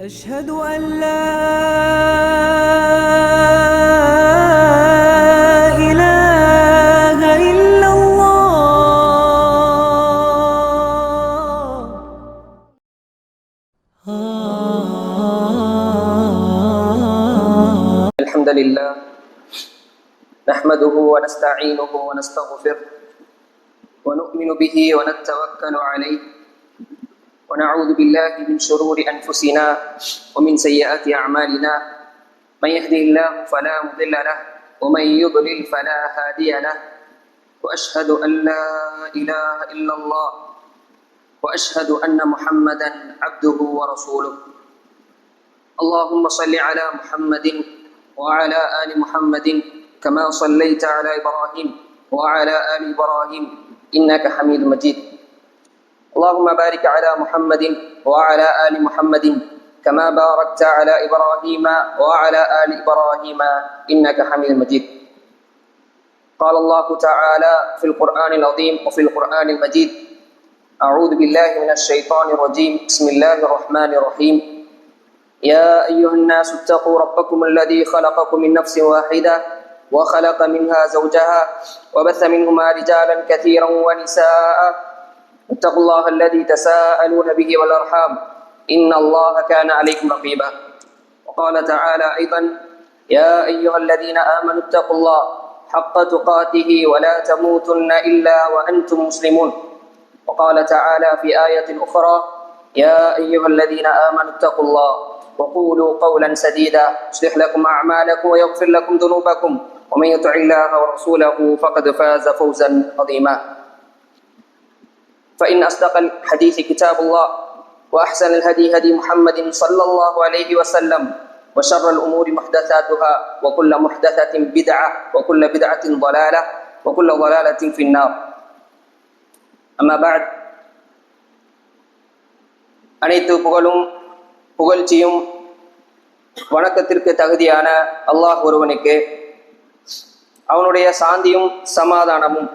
أشهد أن لا إله إلا الله. الحمد لله نحمده ونستعينه ونستغفره ونؤمن به ونتوكل عليه. ونعوذ بالله من شرور أنفسنا ومن سيئات أعمالنا. من يهده الله فلا مضل له ومن يضلل فلا هادي له. وأشهد أن لا إله إلا الله وأشهد أن محمدا عبده ورسوله. اللهم صل على محمد وعلى آل محمد كما صليت على إبراهيم وعلى آل إبراهيم إنك حميد مجيد. اللهم بارك على محمد وعلى آل محمد كما باركت على إبراهيم وعلى آل إبراهيم إنك حميد مجيد. قال الله تعالى في القرآن العظيم وفي القرآن المجيد أعوذ بالله من الشيطان الرجيم. بسم الله الرحمن الرحيم. يا أيها الناس اتقوا ربكم الذي خلقكم من نفس واحدة وخلق منها زوجها وبث منهما رجالا كثيرا ونساء اتقوا الله الذي تساءلون به والأرحام. إن الله كان عليكم رقيبا. وقال تعالى أيضا يا أيها الذين آمنوا اتقوا الله حق تقاته ولا تموتن إلا وأنتم مسلمون. وقال تعالى في آية أخرى يا أيها الذين آمنوا اتقوا الله وقولوا قولا سديدا. يصلح لكم أعمالكم ويغفر لكم ذنوبكم. ومن يطع الله ورسوله فقد فاز فوزا عظيما. فإن أصدق الحديث كتاب الله وأحسن الهدي هدي محمد صلى الله عليه وسلم وشر الأمور محدثاتها وكل محدثة بدعة وكل بدعة ضلالة وكل ضلالة في النار أما بعد அனைத்து புகழும் புகழ்ச்சியும் வணக்கத்திற்கு தகுதியான அல்லாஹ் ஒருவனுக்கு அவனுடைய சாந்தியும் சமாதானமும்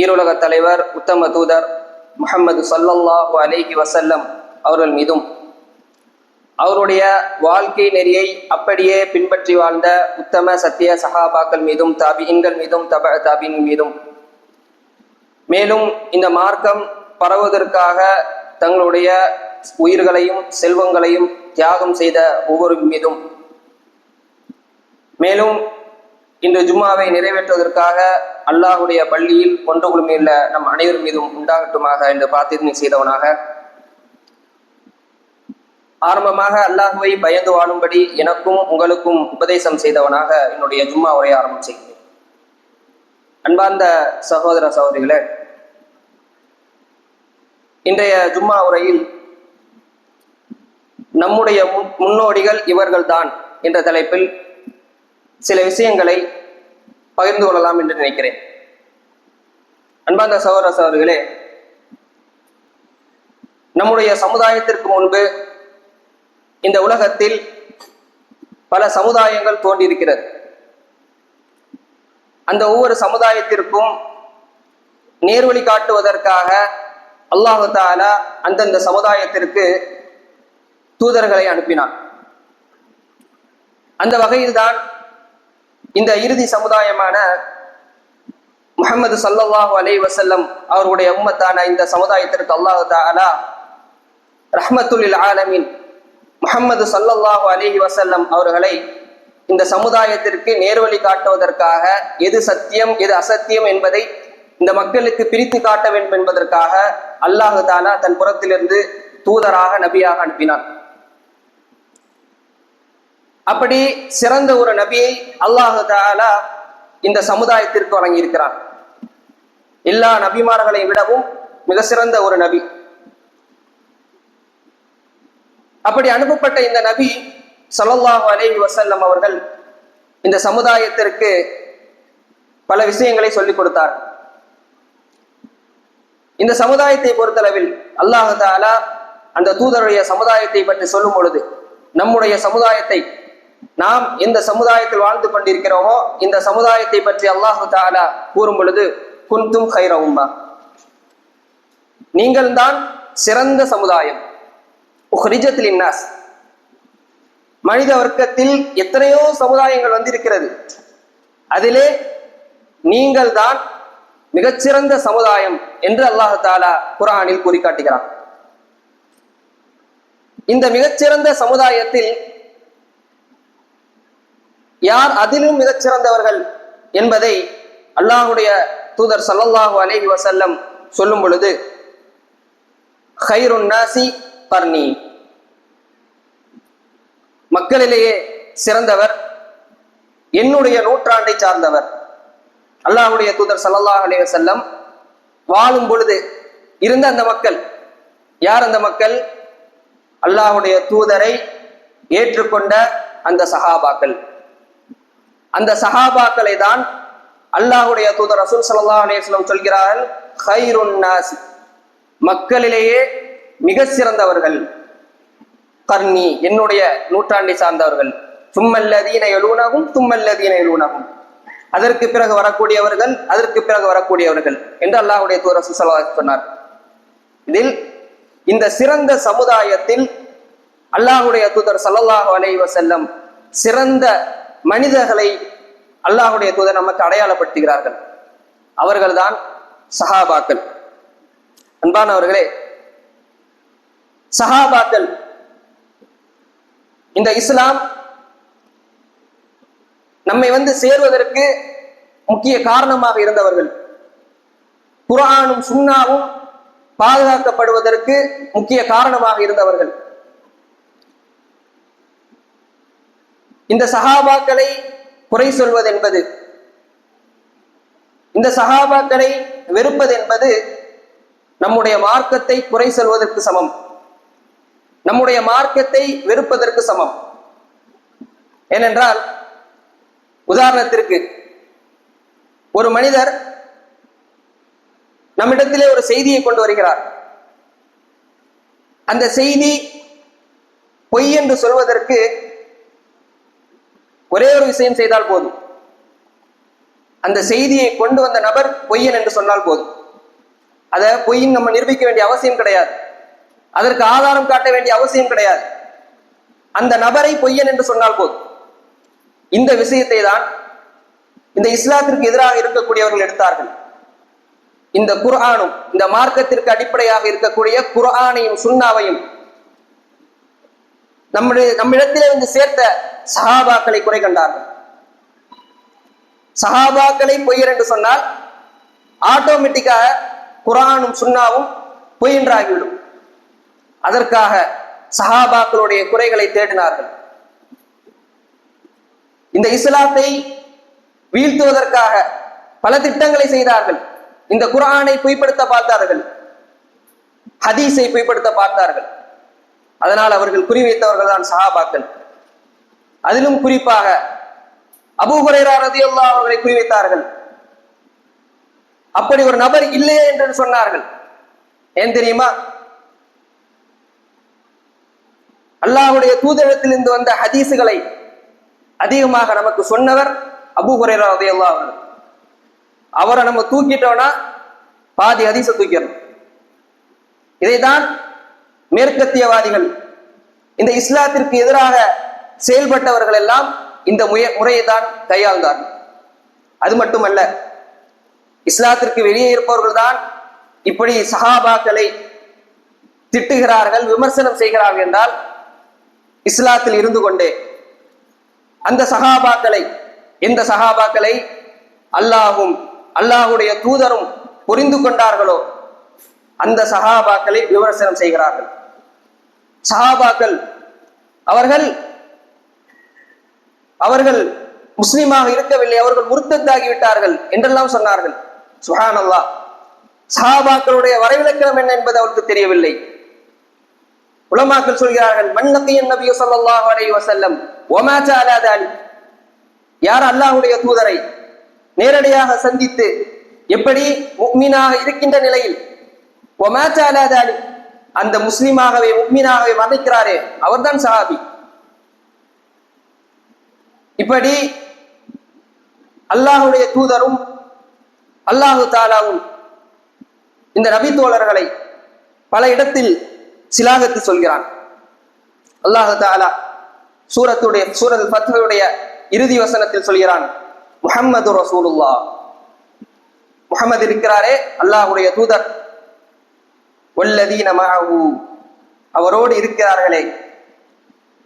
ஈரோலக தலைவர் உத்தம தூதர் முகமது சல்லல்லாஹு அலேஹி வசல்லம் அவர்கள் மீதும் அவருடைய வாழ்க்கை நெறியை அப்படியே பின்பற்றி வாழ்ந்த உத்தம சத்திய சஹாபாக்கள் மீதும் தாபியின்கள் மீதும் தப தாபியின் மீதும். மேலும் இந்த மார்க்கம் பரவுவதற்காக தங்களுடைய உயிர்களையும் செல்வங்களையும் தியாகம் செய்த ஒவ்வொரு மீதும். மேலும் இன்று ஜும்மாவை நிறைவேற்றுவதற்காக அல்லாஹுடைய பள்ளியில் ஒன்று குழுமையில் நம் அனைவர் மீதும் உண்டாகட்டுமாக என்று பிரார்த்தனை செய்தவனாக. ஆரம்பமாக அல்லாஹுவை பயந்து வாழும்படி எனக்கும் உங்களுக்கும் உபதேசம் செய்தவனாக என்னுடைய ஜும்மா உரையை ஆரம்பிச்சேன் அன்பார்ந்த சகோதர சகோதரிகளே இன்றைய ஜும்மா உரையில் நம்முடைய முன்னோடிகள் இவர்கள்தான் என்ற தலைப்பில் சில விஷயங்களை பகிர்ந்து கொள்ளலாம் என்று நினைக்கிறேன். அன்பாந்த சகோதர அவர்களே நம்முடைய சமுதாயத்திற்கு முன்பு இந்த உலகத்தில் பல சமுதாயங்கள் தோன்றியிருக்கிறது. அந்த ஒவ்வொரு சமுதாயத்திற்கும் நேர்வழி காட்டுவதற்காக அல்லாஹு தாலா அந்தந்த சமுதாயத்திற்கு தூதர்களை அனுப்பினான். அந்த வகையில்தான் இந்த இறுதி சமுதாயமான முகமது சல்லல்லாஹு அலை வசல்லம் அவருடைய உம்மத்தான இந்த சமுதாயத்திற்கு அல்லாஹு தாலா ரஹமத்துல் ஆலமின் முகமது சல்லல்லாஹு அலிஹி வசல்லம் அவர்களை இந்த சமுதாயத்திற்கு நேர்வழி காட்டுவதற்காக எது சத்தியம் எது அசத்தியம் என்பதை இந்த மக்களுக்கு பிரித்து காட்ட வேண்டும் என்பதற்காக அல்லாஹு தாலா தன் புறத்திலிருந்து தூதராக நபியாக அனுப்பினான். அப்படி சிறந்த ஒரு நபியை அல்லாஹு தாலா இந்த சமுதாயத்திற்கு வழங்கியிருக்கிறான். எல்லா நபிமார்களை விடவும் மிக சிறந்த ஒரு நபி. அப்படி அனுப்பப்பட்ட இந்த நபி சல்லல்லாஹு அலைஹி வசல்லம் அவர்கள் இந்த சமுதாயத்திற்கு பல விஷயங்களை சொல்லிக் கொடுத்தார். இந்த சமுதாயத்தை பொறுத்தளவில் அல்லாஹு தாலா அந்த தூதருடைய சமுதாயத்தை பற்றி சொல்லும் பொழுது நம்முடைய சமுதாயத்தை நாம் எந்த சமுதாயத்தில் வாழ்ந்து கொண்டிருக்கிறோமோ இந்த சமுதாயத்தை பற்றி அல்லாஹு தாலா கூறும் பொழுது குந்தும் ஹைரவும்பா நீங்கள் தான் சிறந்த சமுதாயம். மனித வர்க்கத்தில் எத்தனையோ சமுதாயங்கள் வந்திருக்கிறது. அதிலே நீங்கள் தான் மிகச்சிறந்த சமுதாயம் என்று அல்லாஹு தாலா குரானில் கூறி காட்டுகிறான் இந்த மிகச்சிறந்த சமுதாயத்தில் யார் அதிலும் மிகச்சிறந்தவர்கள் என்பதை அல்லாஹுடைய தூதர் ஸல்லல்லாஹு அலேஹி வசல்லம் சொல்லும் பொழுது ஹைருன்னாசி பர்ணி பர்னி மக்களிலேயே சிறந்தவர் என்னுடைய நூற்றாண்டை சார்ந்தவர். அல்லாஹுடைய தூதர் சல்லல்லாஹ் அலே வசல்லம் வாழும் பொழுது இருந்த அந்த மக்கள் யார் அந்த மக்கள்? அல்லாஹுடைய தூதரை ஏற்றுக்கொண்ட அந்த சஹாபாக்கள். அந்த சஹாபாக்களை தான் அல்லாஹுடைய தூதர் ரசூல் சல்லா அலேஸ்லம் சொல்கிறார்கள் ஹைருன் நாசி. மக்களிலேயே மிக சிறந்தவர்கள் கர்ணி என்னுடைய நூற்றாண்டை சார்ந்தவர்கள். தும்மல்லதீன எழுவனாகும் தும்மல்லதீன எழுவனாகும் அதற்கு பிறகு வரக்கூடியவர்கள் அதற்கு பிறகு வரக்கூடியவர்கள் என்று அல்லாஹுடைய தூர சுசலா சொன்னார். இதில் இந்த சிறந்த சமுதாயத்தில் அல்லாஹுடைய தூதர் ஸல்லல்லாஹு அலைஹி செல்லம் சிறந்த மனிதர்களை அல்லாஹுடைய தூதர் நமக்கு அடையாளப்படுத்துகிறார்கள். அவர்கள்தான் சஹாபாக்கள். அன்பானவர்களே சஹாபாக்கள் இந்த இஸ்லாம் நம்மை வந்து சேர்வதற்கு முக்கிய காரணமாக இருந்தவர்கள். குரானும் சுன்னாவும் பாதுகாக்கப்படுவதற்கு முக்கிய காரணமாக இருந்தவர்கள். இந்த சஹாபாக்களை குறை சொல்வது என்பது இந்த சஹாபாக்களை வெறுப்பது என்பது நம்முடைய மார்க்கத்தை குறை சொல்வதற்கு சமம். நம்முடைய மார்க்கத்தை வெறுப்பதற்கு சமம். ஏனென்றால் உதாரணத்திற்கு ஒரு மனிதர் நம்மிடத்திலே ஒரு செய்தியை கொண்டு வருகிறார். அந்த செய்தி பொய் என்று சொல்வதற்கு ஒரே ஒரு விஷயம் செய்தால் போதும். அந்த செய்தியை கொண்டு வந்த நபர் பொய்யன் என்று சொன்னால் போதும். அதை பொய்யின் நம்ம நிரூபிக்க வேண்டிய அவசியம் கிடையாது. அதற்கு ஆதாரம் காட்ட வேண்டிய அவசியம் கிடையாது. அந்த நபரை பொய்யன் என்று சொன்னால் போதும். இந்த விஷயத்தை தான் இந்த இஸ்லாத்திற்கு எதிராக இருக்கக்கூடியவர்கள் எடுத்தார்கள். இந்த குர்ஆனும் இந்த மார்க்கத்திற்கு அடிப்படையாக இருக்கக்கூடிய குர்ஆனையும் சுண்ணாவையும் நம்முடைய நம்மிடத்திலே வந்து சேர்த்த சஹாபாக்களை குறை கண்டார்கள். சஹாபாக்களை பொய்யர் என்று சொன்னால் ஆட்டோமேட்டிக்காக குரானும் சுண்ணாவும் பொய் என்றாகிவிடும் அதற்காக சஹாபாக்களுடைய குறைகளை தேடினார்கள். இந்த இஸ்லாத்தை வீழ்த்துவதற்காக பல திட்டங்களை செய்தார்கள். இந்த குரானை பொய்ப்படுத்த பார்த்தார்கள். ஹதீஸை பொய்ப்படுத்த பார்த்தார்கள். அதனால் அவர்கள் குறிவைத்தவர்கள் தான் சஹாபாக்கள். அதிலும் குறிப்பாக அபூ ஹுரைரா ரதியல்லாஹு அவர்களை குறிவைத்தார்கள் அப்படி ஒரு நபர் இல்லையே என்று சொன்னார்கள். ஏன் தெரியுமா? அல்லாஹ்வுடைய தூதரத்திலிருந்து வந்த ஹதீசுகளை அதிகமாக நமக்கு சொன்னவர் அபூ ஹுரைரா அல்லா அவர்கள் அவரை நம்ம தூக்கிட்டோம்னா பாதி ஹதீஸை தூக்கிடணும். இதைதான் மேற்கத்தியவாதிகள். இந்த இஸ்லாத்திற்கு எதிராக செயல்பட்டவர்கள் எல்லாம் இந்த முய முறையை தான் கையாள்ந்தார்கள். அது மட்டுமல்ல இஸ்லாத்திற்கு வெளியே இருப்பவர்கள் தான் இப்படி சஹாபாக்களை திட்டுகிறார்கள் விமர்சனம் செய்கிறார்கள் என்றால் இஸ்லாத்தில் இருந்து கொண்டே அந்த சகாபாக்களை எந்த சகாபாக்களை அல்லாஹும் அல்லாஹுடைய தூதரும் புரிந்து கொண்டார்களோ அந்த சஹாபாக்களை விமர்சனம் செய்கிறார்கள். சஹாபாக்கள் அவர்கள் அவர்கள் முஸ்லீமாக இருக்கவில்லை அவர்கள் முருத்தத்தாகி விட்டார்கள் என்றெல்லாம் சொன்னார்கள். சுஹான் அல்லா சஹாபாக்களுடைய வரைவிலக்கணம் என்ன என்பது அவருக்கு தெரியவில்லை. உலமாக்கள் சொல்கிறார்கள் மன்னகையன் நபி ஸல்லல்லாஹு அலைஹி வசல்லம் வமா ஜஅலா யார் அல்லாஹ்வுடைய தூதரை நேரடியாக சந்தித்து எப்படி முக்மீனாக இருக்கின்ற நிலையில் வமா ஜஅலா அந்த முஸ்லிமாகவே முக்மீனாகவே மறைக்கிறாரே அவர்தான் சஹாபி. இப்படி அல்லாஹுடைய தூதரும் அல்லாஹு தாலாவும் இந்த நபி தோழர்களை பல இடத்தில் சிலாகத்து சொல்கிறான். அல்லாஹு தாலா சூரத்துடைய சூரத் ஃபத்ஹுடைய இறுதி வசனத்தில் சொல்கிறான் முஹம்மது ரசூலுல்லா முகமது இருக்கிறாரே அல்லாஹ்வுடைய தூதர். வல்லதீன மஅஹு. அவரோடு இருக்கிறார்களே.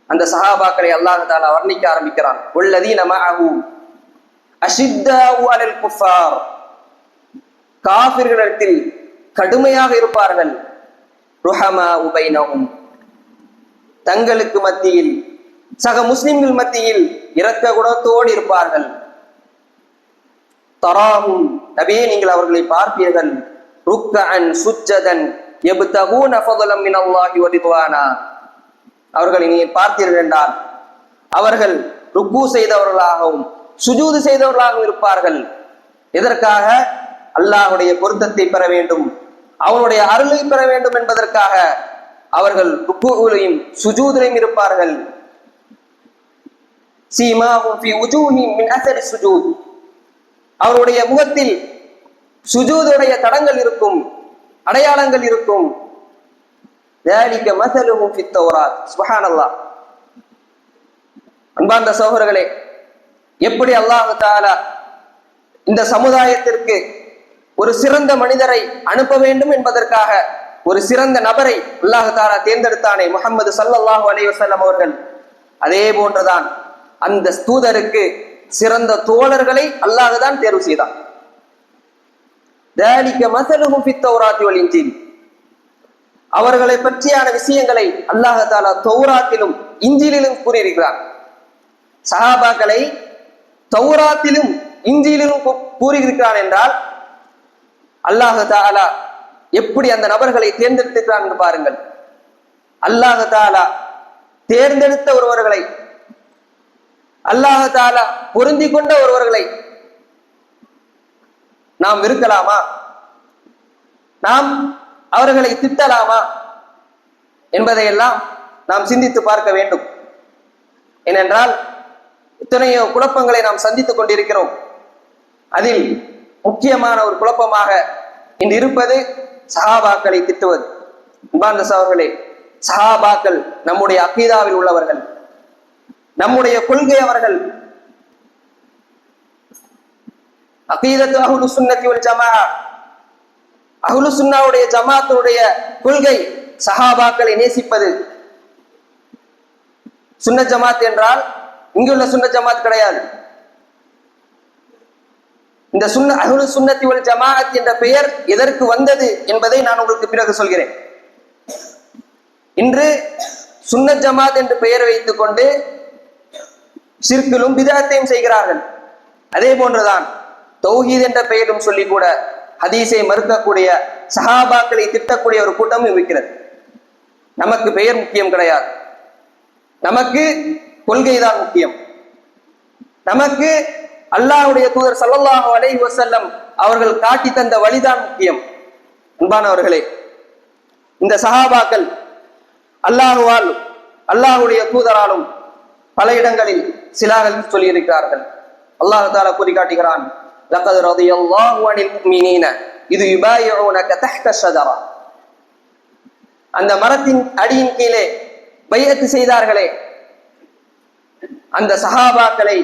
அந்த சஹாபாக்களை அல்லாஹ் தாலா வர்ணிக்க ஆரம்பிக்கிறான். வல்லதீன மஅஹு. அஷித்தாஉ அலல் குஃபார். காபிர்களிடத்தில் கடுமையாக இருப்பார்கள். ருஹமா உபைனவும் தங்களுக்கு மத்தியில் சக முஸ்லிம்கள் மத்தியில் இரக்க குணத்தோடு இருப்பார்கள். தராவும் நபியே நீங்கள் அவர்களை பார்ப்பீர்கள். ருக்கஅன் சுச்சதன் எப்தகூன ஃபضலம் அவர்களை நீங்கள் பார்த்தீர்கள் என்றால் அவர்கள் ருக்கு செய்தவர்களாகவும் சுஜூது செய்தவர்களாகவும் இருப்பார்கள். எதற்காக? அல்லாஹ்வுடைய பொருத்தத்தை பெற வேண்டும். அவனுடைய அருளை பெற வேண்டும் என்பதற்காக அவர்கள் ருக்குவிலையும் சுஜூதிலையும் இருப்பார்கள். அவருடைய முகத்தில் சுஜூதுடைய தடங்கள் இருக்கும். அடையாளங்கள் இருக்கும் ذلك مثلهم في التوراة سبحان الله அன்பார்ந்த சகோதரர்களே எப்படி அல்லாஹ் தாலா இந்த சமுதாயத்திற்கு ஒரு சிறந்த மனிதரை அனுப்ப வேண்டும் என்பதற்காக ஒரு சிறந்த நபரை அல்லாஹ் தாலா தேர்ந்தெடுத்தானே முகமது சல்லல்லாஹு அலைஹி வஸல்லம் அவர்கள் அதே போன்றுதான் அந்த தூதருக்கு சிறந்த தோழர்களை அல்லாஹ் தான் தேர்வு செய்தான் தாலிக மசலுகும் பித்தௌராத்தி வலிஞ்சில் அவர்களை பற்றியான விஷயங்களை அல்லாஹாலா தௌராத்திலும் இஞ்சிலும் கூறியிருக்கிறார் சஹாபாக்களை தௌராத்திலும் இஞ்சியிலும் கூறியிருக்கிறார் என்றால் அல்லாஹு தாலா எப்படி அந்த நபர்களை தேர்ந்தெடுத்துக்கிறான் என்று பாருங்கள். அல்லாஹு தாலா தேர்ந்தெடுத்த ஒருவர்களை அல்லாஹு தாலா பொருந்தி கொண்ட ஒருவர்களை நாம் இருக்கலாமா? நாம் அவர்களை திட்டலாமா? என்பதையெல்லாம் நாம் சிந்தித்து பார்க்க வேண்டும். ஏனென்றால் இத்தனையோ குழப்பங்களை நாம் சந்தித்துக் கொண்டிருக்கிறோம். அதில் முக்கியமான ஒரு குழப்பமாக இன்று இருப்பது சஹாபாக்களை திட்டுவது. அன்பார்ந்த அவர்களே சஹாபாக்கள் நம்முடைய அக்கீதாவில் உள்ளவர்கள். நம்முடைய கொள்கை அவர்கள் அகீதத்து அகுலு சுன்னத்தி ஒரு ஜமாஅ. அகுலு சுன்னாவுடைய ஜமாத்துடைய கொள்கை சஹாபாக்களை நேசிப்பது. சுன்ன ஜமாத் என்றால் இங்குள்ள சுன்ன ஜமாத் கிடையாது. இந்த சுன்ன அகுலு சுன்னத்தி ஒரு ஜமாஅத் என்ற பெயர் எதற்கு வந்தது என்பதை நான் உங்களுக்கு பிறகு சொல்கிறேன். இன்று சுன்ன ஜமாத் என்று பெயர் வைத்துக் கொண்டு சிற்கிலும் விதத்தையும் செய்கிறார்கள். அதே போன்றுதான். தௌஹீத் என்ற பெயரும் சொல்லி கூட ஹதீஸை மறுக்கக்கூடிய சஹாபாக்களை திட்டக்கூடிய ஒரு கூட்டமும் இருக்கிறது. நமக்கு பெயர் முக்கியம் கிடையாது. நமக்கு கொள்கைதான் முக்கியம். நமக்கு அல்லாஹ்வுடைய தூதர் ஸல்லல்லாஹு அலை வசல்லம் அவர்கள் காட்டி தந்த வழிதான் முக்கியம். அன்பானவர்களே இந்த சஹாபாக்கள் அல்லாஹுவால் அல்லாஹ்வுடைய தூதராலும் பல இடங்களில் சிலார்கள் சொல்லியிருக்கிறார்கள். அல்லாஹ் தாலா கூறி காட்டுகிறான் لقد رضي الله عن المؤمنين إذ يبايعونك تحت الشجرة அந்த மரத்தின் அடியின் கீழே பையத்து செய்தார்களே அந்த சஹாபாக்களை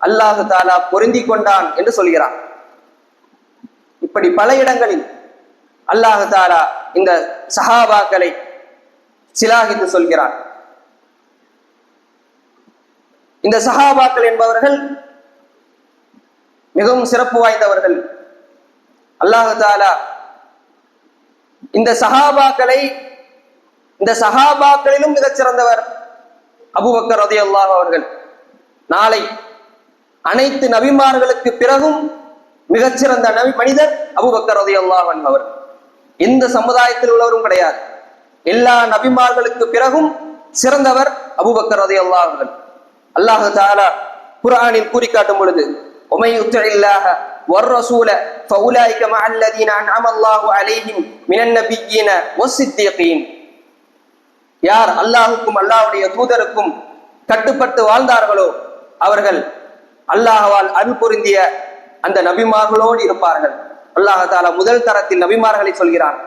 அல்லாஹு தாலா பொருந்தி கொண்டான் என்று சொல்கிறான் இப்படி பல இடங்களில் அல்லாஹு தாலா இந்த சஹாபாக்களை சிலாகித்து சொல்கிறான் இந்த சஹாபாக்கள் என்பவர்கள் மிகவும் சிறப்பு வாய்ந்தவர்கள். அல்லாஹு தாலா இந்த சஹாபாக்களை இந்த சஹாபாக்களிலும் மிகச் சிறந்தவர் ரதி அல்லாஹ் அவர்கள் நாளை அனைத்து நபிமார்களுக்கு பிறகும் மிகச்சிறந்த நபி மனிதர் அபுபக்கர் ரதி அல்லாஹன் அவர். எந்த சமுதாயத்தில் உள்ளவரும் கிடையாது. எல்லா நபிமார்களுக்கு பிறகும் சிறந்தவர் அபூபக்கர் ரதியல்லாஹு அவர்கள் அல்லாஹு தாலா குரானில் கூறி காட்டும் பொழுது ومن يطع الله والرسول فاولئك مع الذين انعم الله عليهم من النبيين والصديقين யார் அல்லாஹுக்கும் அல்லாஹ்வுடைய தூதருக்கும் கட்டுப்பட்டு வாழ்ந்தார்களோ அவர்கள் அல்லாஹ்வால் அருள் பொருந்திய அந்த நபிமார்களோடு இருப்பார்கள் அல்லாஹ் தாலா முதல் தரத்தில் நபிமார்களை சொல்கிறான்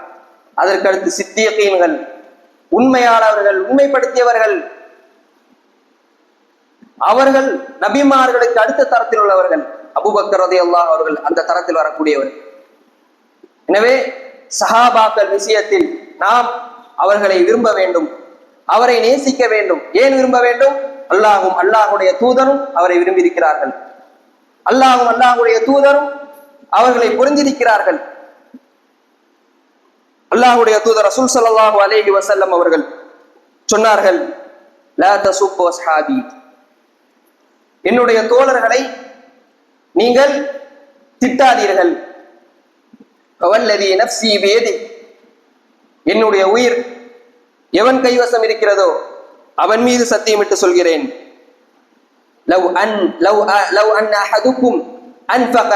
அதற்கடுத்து சித்தியகீன்கள் உண்மையாளர்கள் உண்மைப்படுத்தியவர்கள் அவர்கள் நபிமார்களுக்கு அடுத்த தரத்தில் உள்ளவர்கள் அபூபக்கர் அல்லாஹ் அவர்கள் அந்த தரத்தில் வரக்கூடியவர். எனவே சஹாபாக்கள் விஷயத்தில் நாம் அவர்களை விரும்ப வேண்டும். அவரை நேசிக்க வேண்டும். ஏன் விரும்ப வேண்டும்? அல்லாஹும் அல்லாஹுடைய தூதரும் அவரை விரும்பியிருக்கிறார்கள். அல்லாஹும் அல்லாஹுடைய தூதரும் அவர்களை புரிந்திருக்கிறார்கள். அல்லாஹுடைய தூதர் ரசூல் சல்லாஹூ அலேஹி வசல்லம் அவர்கள் சொன்னார்கள் லா தசுப்பு என்னுடைய தோழர்களை நீங்கள் திட்டாதீர்கள். கவல்லதி நப்சி வேதி என்னுடைய உயிர் எவன் கைவசம் இருக்கிறதோ அவன் மீது சத்தியமிட்டு சொல்கிறேன். லவ் அன் லவ் லவ் அன் அஹதுக்கும் அன்பக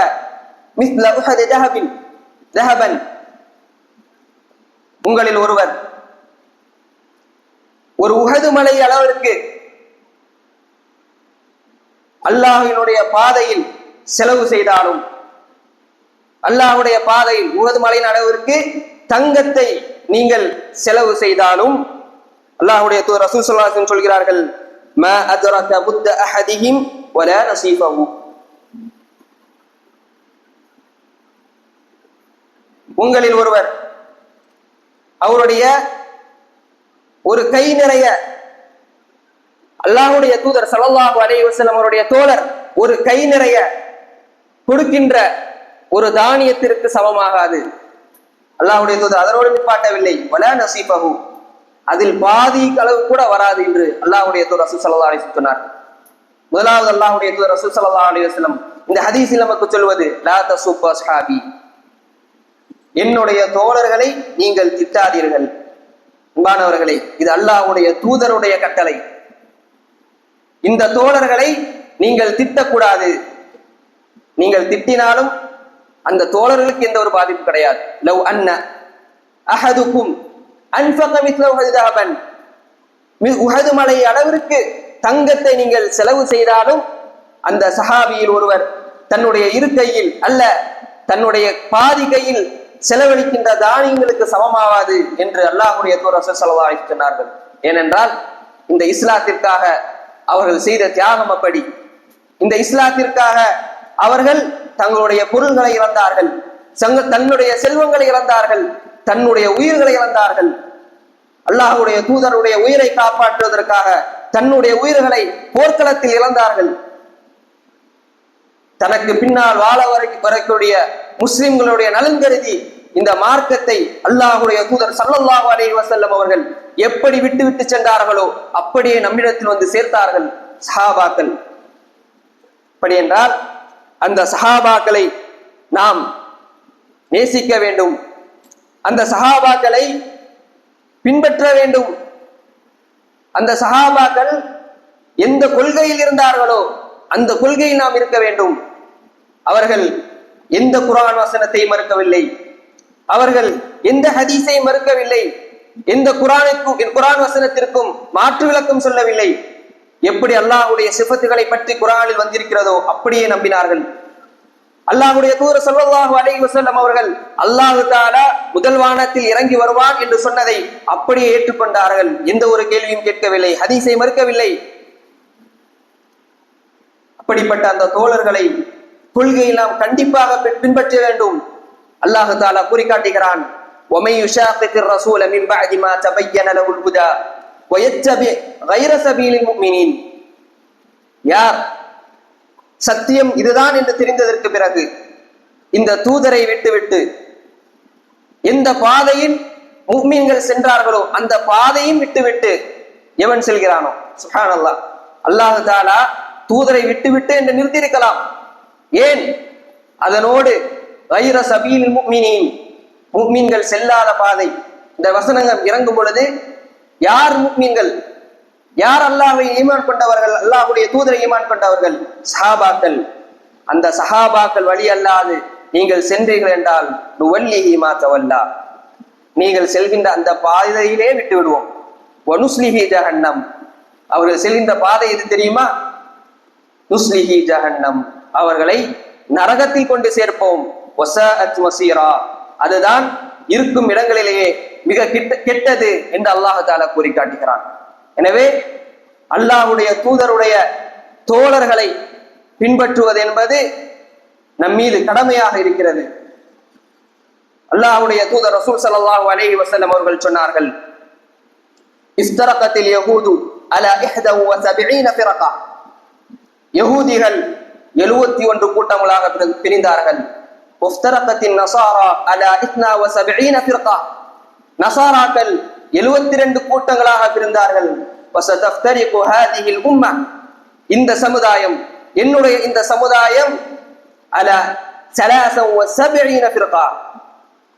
மிஸ் லவ் உஹது தஹபின் தஹபன். உங்களில் ஒருவர் ஒரு உகது மலை அளவிற்கு அல்லாஹினுடைய பாதையில் செலவு செய்தாலும் அல்லாஹ்வுடைய பாதையில் உகது மலையின் அளவிற்கு தங்கத்தை நீங்கள் செலவு செய்தாலும் அல்லாஹுடைய தூதர் ரசூல் சொல்கிறார்கள் ம அத்ரக புத்த அஹதிஹிம் வலா நசீஃபஹு. உங்களில் ஒருவர் அவருடைய ஒரு கை நிறைய அல்லாஹுடைய தூதர் ஸல்லல்லாஹு அலைவசலம் அவருடைய தோழர் ஒரு கை நிறைய கொடுக்கின்ற ஒரு தானியத்திற்கு சமமாகாது. அல்லாஹுடைய தூதர் அதனோடு நிப்பாட்டவில்லை. வல நசீபகு அதில் பாதி அளவு கூட வராது என்று அல்லாஹுடைய தூதர் ரசூல் சல்லா அலி சொன்னார். முதலாவது அல்லாஹுடைய தூதர் ரசூல் சல்லா அலைஹி இந்த ஹதீஸில் நமக்கு சொல்வது லா தசுப்பு அஸ்ஹாபி. என்னுடைய தோழர்களை நீங்கள் திட்டாதீர்கள். அன்பானவர்களே இது அல்லாஹ்வுடைய தூதருடைய கட்டளை. இந்த தோழர்களை நீங்கள் திட்டக்கூடாது. நீங்கள் திட்டினாலும் அந்த தோழர்களுக்கு எந்த ஒரு பாதிப்பு கிடையாது. லவ் அன்ன அஹதுக்கும் உஹது மலை அளவிற்கு தங்கத்தை நீங்கள் செலவு செய்தாலும் அந்த சஹாபியில் ஒருவர் தன்னுடைய இருக்கையில் கையில் அல்ல தன்னுடைய பாதி கையில் செலவழிக்கின்ற தானியங்களுக்கு சமமாவாது என்று அல்லாஹுடைய தூரசர் செலவாகி சொன்னார்கள். ஏனென்றால் இந்த இஸ்லாத்திற்காக அவர்கள் செய்த தியாகம் அப்படி. இந்த இஸ்லாத்திற்காக அவர்கள் தங்களுடைய பொருள்களை இழந்தார்கள். சங்க- தன்னுடைய செல்வங்களை இழந்தார்கள். தன்னுடைய உயிர்களை இழந்தார்கள். அல்லாஹுடைய தூதருடைய உயிரை காப்பாற்றுவதற்காக தன்னுடைய உயிர்களை போர்க்களத்தில் இழந்தார்கள். தனக்கு பின்னால் வாழ வரைக்கூடிய வரக்கூடிய முஸ்லிம்களுடைய நலன் கருதி இந்த மார்க்கத்தை அல்லாஹுடைய தூதர் சல்லல்லாஹு அலைஹி வஸல்லம் அவர்கள் எப்படி விட்டு விட்டு சென்றார்களோ அப்படியே நம்மிடத்தில் வந்து சேர்த்தார்கள் சஹாபாக்கள். அப்படி என்றால் அந்த சஹாபாக்களை நாம் நேசிக்க வேண்டும். அந்த சஹாபாக்களை பின்பற்ற வேண்டும். அந்த சஹாபாக்கள் எந்த கொள்கையில் இருந்தார்களோ அந்த கொள்கையில் நாம் இருக்க வேண்டும். அவர்கள் எந்த குரான் வசனத்தை மறுக்கவில்லை. அவர்கள் எந்த ஹதீஸை மறுக்கவில்லை எந்த குரானுக்கும் குரான் வசனத்திற்கும் மாற்று விளக்கம் சொல்லவில்லை. எப்படி அல்லாஹ்வுடைய சிபத்துகளை பற்றி குரானில் வந்திருக்கிறதோ அப்படியே நம்பினார்கள். அல்லாஹ்வுடைய தூர ஸல்லல்லாஹு அலை வசல்லம் அவர்கள் அல்லாஹ் தாலா முதல் வானத்தில் இறங்கி வருவான் என்று சொன்னதை அப்படியே ஏற்றுக்கொண்டார்கள். எந்த ஒரு கேள்வியும் கேட்கவில்லை ஹதீஸை மறுக்கவில்லை. அப்படிப்பட்ட அந்த தோழர்களை கொள்கையை நாம் கண்டிப்பாக பின்- பின்பற்ற வேண்டும். அல்லாஹ் தாலா கூறி காட்டுகிறான் وَمَن يُشَاقِقِ الرَّسُولَ مِن بَعْدِ مَا تَبَيَّنَ لَهُ الْهُدَى وَيَتَّبِعْ غَيْرَ سَبِيلِ الْمُؤْمِنِينَ யார் சத்தியம் இதுதான் என்று தெரிந்ததற்கு பிறகு இந்த தூதரை விட்டுவிட்டு எந்த பாதையில் முக்மீன்கள் சென்றார்களோ அந்த பாதையும் விட்டுவிட்டு எவன் செல்கிறானோ சுஹானல்லாஹ் அல்லாஹ் தாலா தூதரை விட்டுவிட்டு என்று நிறுத்தியிருக்கலாம் ஏன் அதனோடு வைர சபீல் முக்மினின். முக்மீன்கள் செல்லாத பாதை. இந்த வசனங்கள் இறங்கும் பொழுது யார் முக்மீன்கள்? யார் அல்லாஹை ஈமான் கொண்டவர்கள்? அல்லாஹுடைய தூதரை ஈமான் கொண்டவர்கள்? சஹாபாக்கள். அந்த சஹாபாக்கள் வழி அல்லாது நீங்கள் சென்றீர்கள் என்றால் நுவல்லிஹி மாத்தவல்லா தவல்லா. நீங்கள் செல்கின்ற அந்த பாதையிலே விட்டு விடுவோம் வனுஸ்லிஹி ஜஹன்னம். அவர்கள் செல்கின்ற பாதை எது தெரியுமா? நுஸ்லிஹி ஜஹன்னம். அவர்களை நரகத்தில் கொண்டு சேர்ப்போம். வஸஅத் மசீரா அதுதான் இருக்கும் இடங்களிலேயே மிக கிட்ட கெட்டது என்று அல்லாஹு தாலா கூறி காட்டுகிறான் எனவே அல்லாஹுடைய தூதருடைய தோழர்களை பின்பற்றுவது என்பது நம் மீது கடமையாக இருக்கிறது. அல்லாஹுடைய தூதர் ரசூல் சல்லாஹூ அலேஹி வசல்லம் அவர்கள் சொன்னார்கள் இஸ்தரகத்தில் யகூது அல இஹ்தஹு வ ஃபிரகா. எழுபத்தி ஒன்று கூட்டங்களாக பிரிந்தார்கள். முஃப்தரகத்தின் நசாரா அலா இத்னா வ சபீன நசாராக்கள் எழுவத்தி ரெண்டு கூட்டங்களாக பிரிந்தார்கள். வசதஃப்தரிகு ஹாதிஹில் உம்ம இந்த சமுதாயம் என்னுடைய இந்த சமுதாயம் அல சலாசம் வ சபீன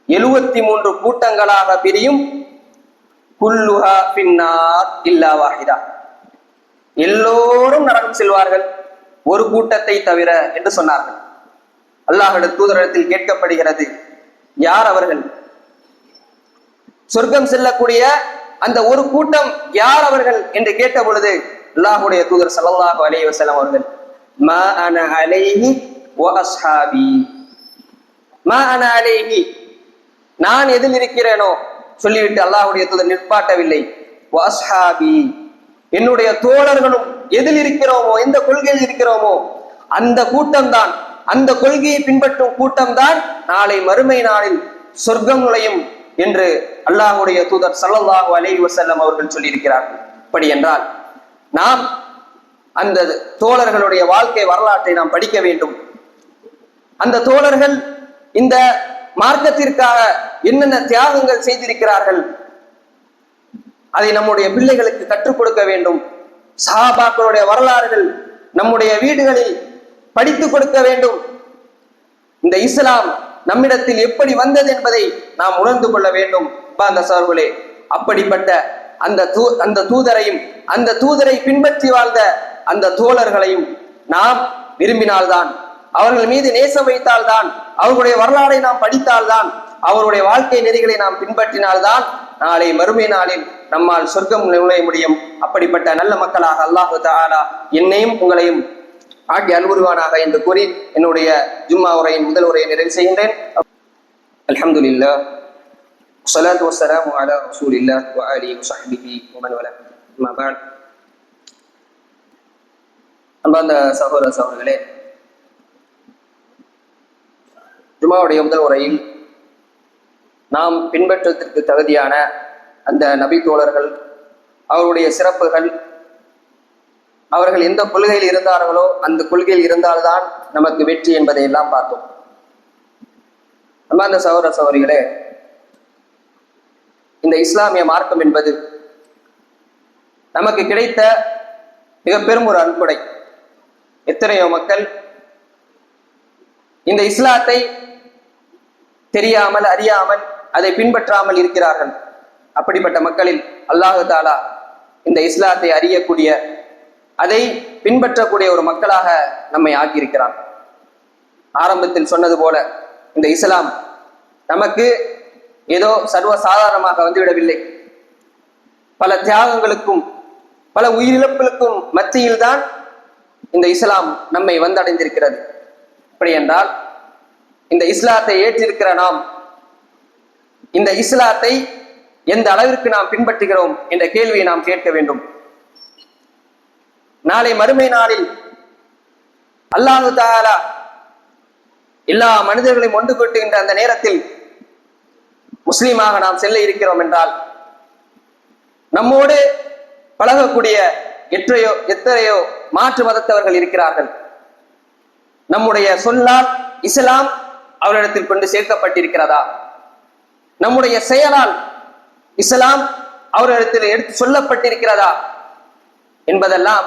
எழுவத்தி மூன்று கூட்டங்களாக பிரியும். குல்லுஹா பின்னார் இல்லா வாஹிதா எல்லோரும் நரகம் செல்வார்கள். ஒரு கூட்டத்தை தவிர என்று சொன்னார்கள். அல்லாஹுடைய தூதரத்தில் கேட்கப்படுகிறது. யார் அவர்கள்? சொர்க்கம் செல்லக்கூடிய அந்த ஒரு கூட்டம் யார் அவர்கள் என்று கேட்ட பொழுது அல்லாஹுடைய தூதர் சல்லாஹு அலி வஸல்லம் அவர்கள் மா அன அலைஹி அஸ்ஹாபி. மா அன அலைஹி. நான் எதில் இருக்கிறேனோ? சொல்லிவிட்டு அல்லாஹுடைய தூதர் நிற்பாட்டவில்லை. வ அஸ்ஹாபி. என்னுடைய தோழர்களும் எதில் இருக்கிறோமோ எந்த கொள்கையில் இருக்கிறோமோ அந்த கூட்டம்தான் அந்த கொள்கையை பின்பற்றும் கூட்டம்தான் நாளை மறுமை நாளில் சொர்க்கம் நுழையும் என்று அல்லாஹுடைய தூதர் ஸல்லல்லாஹு அலைஹி வசல்லம் அவர்கள் சொல்லியிருக்கிறார்கள். அப்படி என்றால் நாம் அந்த தோழர்களுடைய வாழ்க்கை வரலாற்றை நாம் படிக்க வேண்டும். அந்த தோழர்கள் இந்த மார்க்கத்திற்காக என்னென்ன தியாகங்கள் செய்திருக்கிறார்கள்? அதை நம்முடைய பிள்ளைகளுக்கு கற்றுக் கொடுக்க வேண்டும். சஹாபாக்களுடைய வரலாறுகள் நம்முடைய வீடுகளில் படித்து கொடுக்க வேண்டும். இந்த இஸ்லாம் நம்மிடத்தில் எப்படி வந்தது என்பதை நாம் உணர்ந்து கொள்ள வேண்டும். அந்த சார்புகளே அப்படிப்பட்ட அந்த தூ அந்த தூதரையும் அந்த தூதரை பின்பற்றி வாழ்ந்த அந்த தோழர்களையும் நாம் விரும்பினால்தான் அவர்கள் மீது நேசம் வைத்தால்தான் அவர்களுடைய வரலாறை நாம் படித்தால்தான் அவருடைய வாழ்க்கை நெறிகளை நாம் பின்பற்றினால்தான் நாளை மறுமை நாளில் நம்மால் சொர்க்கம் நுழைய முடியும். அப்படிப்பட்ட நல்ல மக்களாக அல்லாஹு தஆலா என்னையும் உங்களையும் ஆகி அல்புரிவானாக என்று கூறி என்னுடைய ஜும்மா உரையின் முதல் உரையை நிறைவு செய்கின்றேன். அலமதுல்லா சலாத் வசலாம் அலா ரசூல் இல்லா அலி சஹிபி உமன் வல. மபான் அன்பார்ந்த சகோதர சகோதரர்களே ஜுமாவுடைய முதல் உரையில் நாம் பின்பற்றத்திற்கு தகுதியான அந்த நபி தோழர்கள் அவருடைய சிறப்புகள் அவர்கள் எந்த கொள்கையில் இருந்தார்களோ அந்த கொள்கையில் இருந்தால்தான் நமக்கு வெற்றி என்பதை எல்லாம் பார்த்தோம். அன்பார்ந்த சகோதர சகோதரிகளே இந்த இஸ்லாமிய மார்க்கம் என்பது நமக்கு கிடைத்த மிக பெரும் ஒரு அன்புடை. எத்தனையோ மக்கள் இந்த இஸ்லாத்தை தெரியாமல் அறியாமல் அதை பின்பற்றாமல் இருக்கிறார்கள். அப்படிப்பட்ட மக்களில் அல்லாஹு தாலா இந்த இஸ்லாத்தை அறியக்கூடிய அதை பின்பற்றக்கூடிய ஒரு மக்களாக நம்மை ஆக்கியிருக்கிறான். ஆரம்பத்தில் சொன்னது போல இந்த இஸ்லாம் நமக்கு ஏதோ சர்வ சாதாரணமாக வந்துவிடவில்லை. பல தியாகங்களுக்கும் பல உயிரிழப்புகளுக்கும் மத்தியில்தான் இந்த இஸ்லாம் நம்மை வந்தடைந்திருக்கிறது. அப்படி என்றால் இந்த இஸ்லாத்தை ஏற்றிருக்கிற நாம் இந்த இஸ்லாத்தை எந்த அளவிற்கு நாம் பின்பற்றுகிறோம் என்ற கேள்வியை நாம் கேட்க வேண்டும். நாளை மறுமை நாளில் அல்லாஹு தாலா எல்லா மனிதர்களையும் ஒன்று கூட்டுகின்ற அந்த நேரத்தில் முஸ்லீமாக நாம் செல்ல இருக்கிறோம் என்றால் நம்மோடு பழகக்கூடிய எற்றையோ எத்தனையோ மாற்று மதத்தவர்கள் இருக்கிறார்கள். நம்முடைய சொல்லால் இஸ்லாம் அவரிடத்தில் கொண்டு சேர்க்கப்பட்டிருக்கிறதா? நம்முடைய செயலால் இஸ்லாம் அவரிடத்தில் எடுத்து சொல்லப்பட்டிருக்கிறதா? என்பதெல்லாம்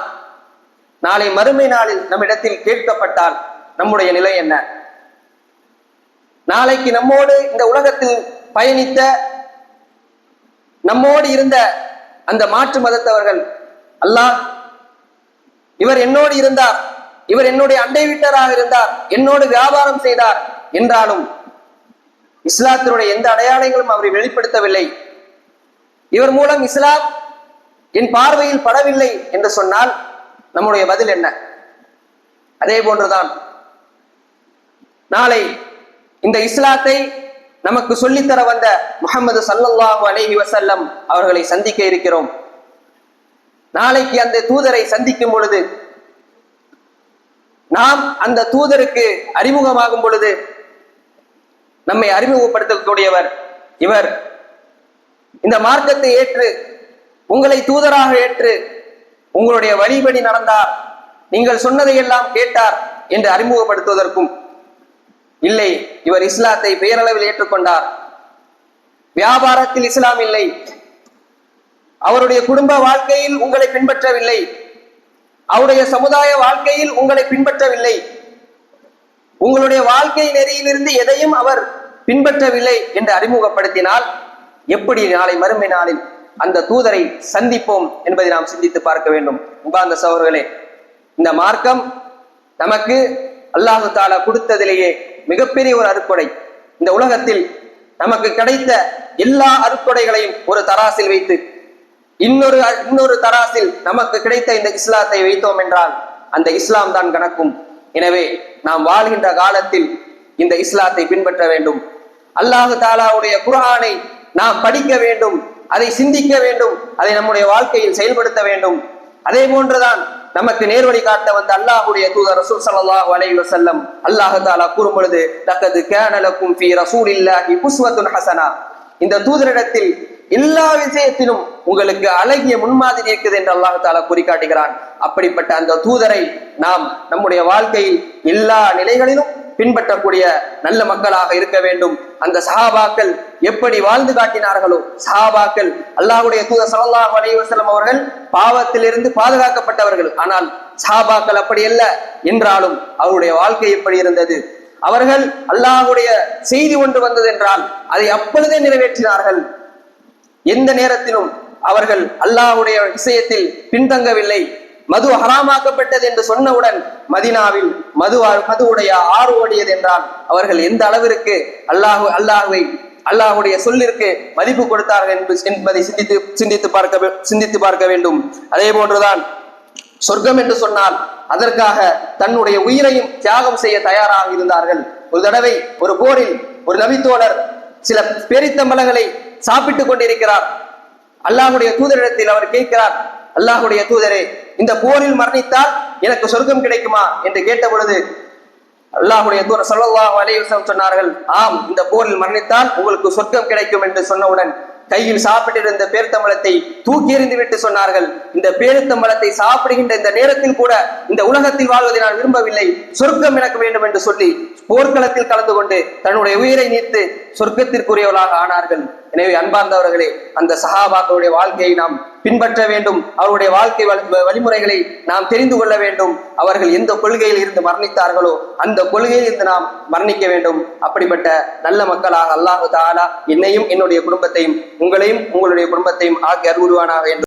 நாளை மறுமை நாளில் நம்மிடத்தில் கேட்கப்பட்டால் நம்முடைய நிலை என்ன? நாளைக்கு நம்மோடு இந்த உலகத்தில் பயணித்த நம்மோடு இருந்த அந்த மாற்று மதத்தவர்கள் அல்லாஹ் இவர் என்னோடு இருந்தார் இவர் என்னுடைய அண்டை வீட்டராக இருந்தார் என்னோடு வியாபாரம் செய்தார் என்றாலும் இஸ்லாத்தினுடைய எந்த அடையாளங்களும் அவரை வெளிப்படுத்தவில்லை. இவர் மூலம் இஸ்லாம் என் பார்வையில் படவில்லை என்று சொன்னால் நம்முடைய பதில் என்ன? அதே போன்றுதான். நாளை இந்த இஸ்லாத்தை நமக்கு சொல்லித்தர வந்த முகமது சல்லல்லாஹு அலைஹி வசல்லம் அவர்களை சந்திக்க இருக்கிறோம். நாளைக்கு அந்த தூதரை சந்திக்கும் பொழுது நாம் அந்த தூதருக்கு அறிமுகமாகும் பொழுது நம்மை அறிமுகப்படுத்தக்கூடியவர் இவர். இந்த மார்க்கத்தை ஏற்று உங்களை தூதராக ஏற்று உங்களுடைய வழிபடி நடந்தார் நீங்கள் சொன்னதையெல்லாம் கேட்டார் என்று அறிமுகப்படுத்துவதற்கும் இல்லை இவர் இஸ்லாத்தை பெயரளவில் ஏற்றுக்கொண்டார். வியாபாரத்தில் இஸ்லாம் இல்லை. அவருடைய குடும்ப வாழ்க்கையில் உங்களை பின்பற்றவில்லை. அவருடைய சமுதாய வாழ்க்கையில் உங்களை பின்பற்றவில்லை. உங்களுடைய வாழ்க்கை நெறியிலிருந்து எதையும் அவர் பின்பற்றவில்லை என்று அறிமுகப்படுத்தினால் எப்படி நாளை மறுமை நாளில் அந்த தூதரை சந்திப்போம் என்பதை நாம் சிந்தித்து பார்க்க வேண்டும். உபாந்த சகோதரர்களே இந்த மார்க்கம் நமக்கு அல்லாஹு தாலா கொடுத்ததிலேயே மிகப்பெரிய ஒரு அருக்கொடை இந்த உலகத்தில் நமக்கு கிடைத்த எல்லா அறுக்கொடைகளையும் ஒரு தராசில் வைத்து இன்னொரு இன்னொரு தராசில் நமக்கு கிடைத்த இந்த இஸ்லாத்தை வைத்தோம் என்றால் அந்த இஸ்லாம் தான் கணக்கும். எனவே நாம் வாழ்கின்ற காலத்தில் இந்த இஸ்லாத்தை பின்பற்ற வேண்டும். அல்லாஹு தாலாவுடைய குரானை நாம் படிக்க வேண்டும். அதை சிந்திக்க வேண்டும் அதை நம்முடைய வாழ்க்கையில் செயல்படுத்த வேண்டும். அதே போன்றுதான் நமக்கு நேர்வழி காட்ட வந்த அல்லாஹுடைய தூதர் ரசூல் சல்லாஹ் அலைஹி வஸல்லம் அல்லாஹ் தாலா கூறும் பொழுது தக்கது கேனலக்கும் லக்கும் ரசூல் இல்லாஹி உஸ்வத்துன் ஹசனா. இந்த தூதரிடத்தில் எல்லா விஷயத்திலும் உங்களுக்கு அழகிய முன்மாதிரி இருக்குது என்று அல்லாஹ் தாலா குறிக்காட்டுகிறான் அப்படிப்பட்ட அந்த தூதரை நாம் நம்முடைய வாழ்க்கையில் எல்லா நிலைகளிலும் பின்பற்றக்கூடிய நல்ல மக்களாக இருக்க வேண்டும். அந்த சஹாபாக்கள் எப்படி வாழ்ந்து காட்டினார்களோ சஹாபாக்கள் அல்லாஹுடைய தூத ஸல்லல்லாஹு அலைவசலம் வஸல்லம் அவர்கள் பாவத்திலிருந்து பாதுகாக்கப்பட்டவர்கள். ஆனால் சஹாபாக்கள் அப்படி அல்ல. என்றாலும் அவருடைய வாழ்க்கை எப்படி இருந்தது? அவர்கள் அல்லாஹ்வுடைய செய்தி ஒன்று வந்தது என்றால் அதை அப்பொழுதே நிறைவேற்றினார்கள். எந்த நேரத்திலும் அவர்கள் அல்லாஹுடைய விஷயத்தில் பின்தங்கவில்லை. மது ஹராமாக்கப்பட்டது என்று சொன்னவுடன் மதினாவில் மது மதுவுடைய ஆறு ஓடியது என்றால் அவர்கள் எந்த அளவிற்கு அல்லாஹு அல்லாஹுவை அல்லாஹுடைய சொல்லிற்கு மதிப்பு கொடுத்தார்கள் என்பதை சிந்தித்து சிந்தித்து பார்க்க சிந்தித்து பார்க்க வேண்டும். அதே போன்றுதான் சொர்க்கம் என்று சொன்னால் அதற்காக தன்னுடைய உயிரையும் தியாகம் செய்ய தயாராக இருந்தார்கள். ஒரு தடவை ஒரு போரில் ஒரு நபித்தோழர் சில பேரித்தம்பலங்களை சாப்பிட்டுக் கொண்டிருக்கிறார். அல்லாஹுடைய தூதரிடத்தில் அவர் கேட்கிறார் அல்லாஹுடைய தூதரே இந்த போரில் மரணித்தால் எனக்கு சொர்க்கம் கிடைக்குமா என்று கேட்ட பொழுது அல்லாஹுடைய தூர ஸல்லல்லாஹு அலைஹி சொன்னார்கள் ஆம் இந்த போரில் மரணித்தால் உங்களுக்கு சொர்க்கம் கிடைக்கும் என்று சொன்னவுடன் கையில் சாப்பிட்டிருந்த பேருத்தம்பளத்தை தூக்கி எறிந்து விட்டு சொன்னார்கள். இந்த பேருத்தம்பளத்தை சாப்பிடுகின்ற இந்த நேரத்தில் கூட இந்த உலகத்தில் வாழ்வதை நான் விரும்பவில்லை. சொர்க்கம் எனக்கு வேண்டும் என்று சொல்லி போர்க்களத்தில் கலந்து கொண்டு தன்னுடைய உயிரை நீத்து சொர்க்கத்திற்குரியவர்களாக ஆனார்கள். எனவே அன்பார்ந்தவர்களே அந்த சஹாபாக்களுடைய வாழ்க்கையை நாம் பின்பற்ற வேண்டும். அவருடைய வாழ்க்கை வழி- வழிமுறைகளை நாம் தெரிந்து கொள்ள வேண்டும். அவர்கள் எந்த கொள்கையில் இருந்து மரணித்தார்களோ அந்த கொள்கையில் இருந்து நாம் மரணிக்க வேண்டும். அப்படிப்பட்ட நல்ல மக்களாக அல்லாஹு தாலா என்னையும் என்னுடைய குடும்பத்தையும் உங்களையும் உங்களுடைய குடும்பத்தையும் ஆக்கி அருள்வானாக என்று